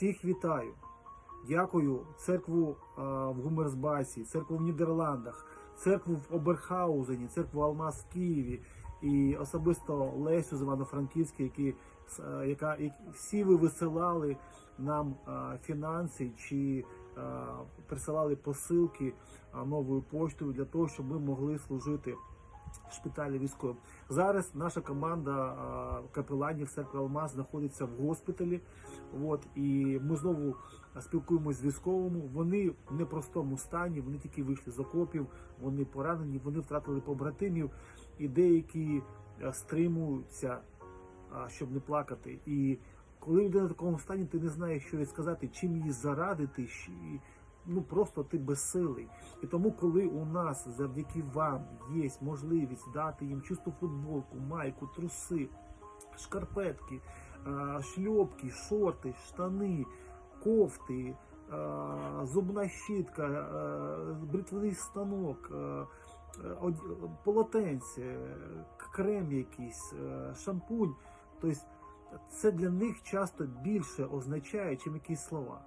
Всіх вітаю. Дякую церкву а, в Гумерсбасі, церкву в Нідерландах, церкву в Оберхаузені, церкву Алмаз в Києві і особисто Лесю з Івано-Франківська, які, яка, які, всі ви висилали нам а, фінанси чи а, присилали посилки а, новою поштою для того, щоб ми могли служити в шпиталі військовим. Зараз наша команда капеланів церкви Алмаз знаходиться в госпіталі. От, і ми знову спілкуємося з військовими. Вони в непростому стані, вони тільки вийшли з окопів, вони поранені, вони втратили побратимів, і деякі стримуються, щоб не плакати. І коли людина в такому стані, ти не знаєш, що їй чим її зарадити, ну просто ти безсилий. І тому, коли у нас завдяки вам є можливість дати їм чисту футболку, майку, труси, шкарпетки, шльопки, шорти, штани, кофти, зубна щітка, бритвений станок, полотенце, крем якийсь, шампунь. Тобто це для них часто більше означає, чим якісь слова.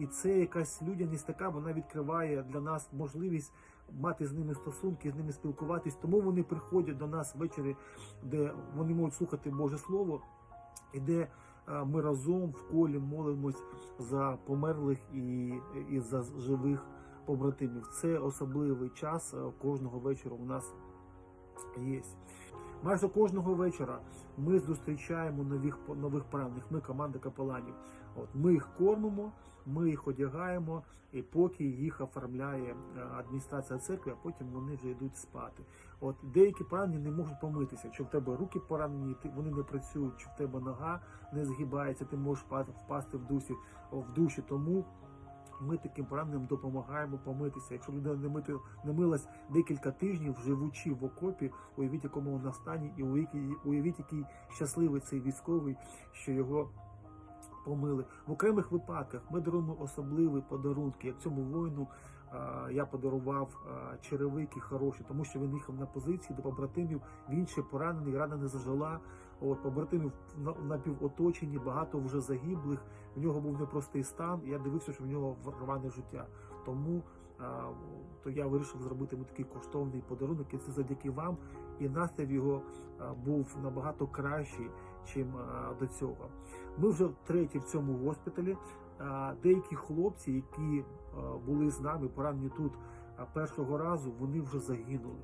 І це якась людяність така, вона відкриває для нас можливість мати з ними стосунки, з ними спілкуватись. Тому вони приходять до нас ввечері, де вони можуть слухати Боже Слово, і де е, ми разом в колі молимось за померлих і, і за живих побратимів. Це особливий час е, кожного вечора у нас є. Майже кожного вечора ми зустрічаємо нових нових поранених. Ми команда капеланів. От ми їх кормимо, ми їх одягаємо, і поки їх оформляє е, адміністрація церкви, а потім вони вже йдуть спати. От деякі поранені не можуть помитися. Якщо в тебе руки поранені, вони не працюють, чи в тебе нога не згибається, ти можеш впасти- в дусі в душі. Тому ми таким пораненим допомагаємо помитися. Якщо людина не мити не милась декілька тижнів, живучи в окопі, уявіть, якому вона стані, і уявіть, уявіть, який щасливий цей військовий, що його помили. В окремих випадках ми даруємо особливі подарунки. Як цьому воїну я подарував черевики хороші, тому що він їхав на позиції до побратимів. Він ще поранений, рана не зажила. От побратимів на- напівоточені, багато вже загиблих. В нього був непростий стан. Я дивився, що в нього рване життя. Тому то я вирішив зробити йому такий коштовний подарунок, і це завдяки вам. І настрій його був набагато кращий, чим до цього. Ми вже втретє в цьому госпіталі. Деякі хлопці, які були з нами, поранені тут першого разу, вони вже загинули.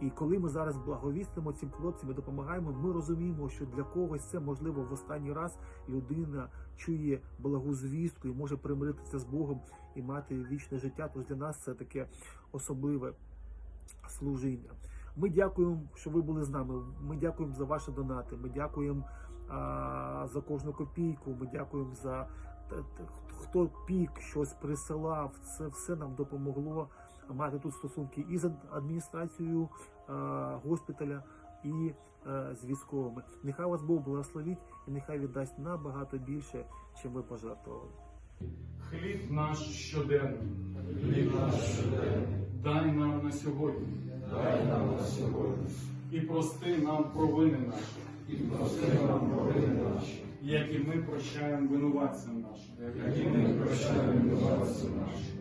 І коли ми зараз благовістимо цим хлопцям і допомагаємо, ми розуміємо, що для когось це можливо в останній раз людина чує благу звістку і може примиритися з Богом і мати вічне життя. Тож для нас це таке особливе служіння. Ми дякуємо, що ви були з нами. Ми дякуємо за ваші донати. Ми дякуємо а, за кожну копійку. Ми дякуємо за хто пік щось присилав. Це все нам допомогло мати тут стосунки і з адміністрацією а, госпіталя, і е, з військовими. Нехай вас Бог благословить і нехай віддасть набагато більше, чим ви пожертвували. Хліб наш щоденний, Хліб наш щоденний, дай нам на сьогодні дай нам на сьогодні, і прости нам провини наші, і прости нам провини наші, як і ми прощаємо винуватцям нашим. і ми прощаємо винуватцям нашим,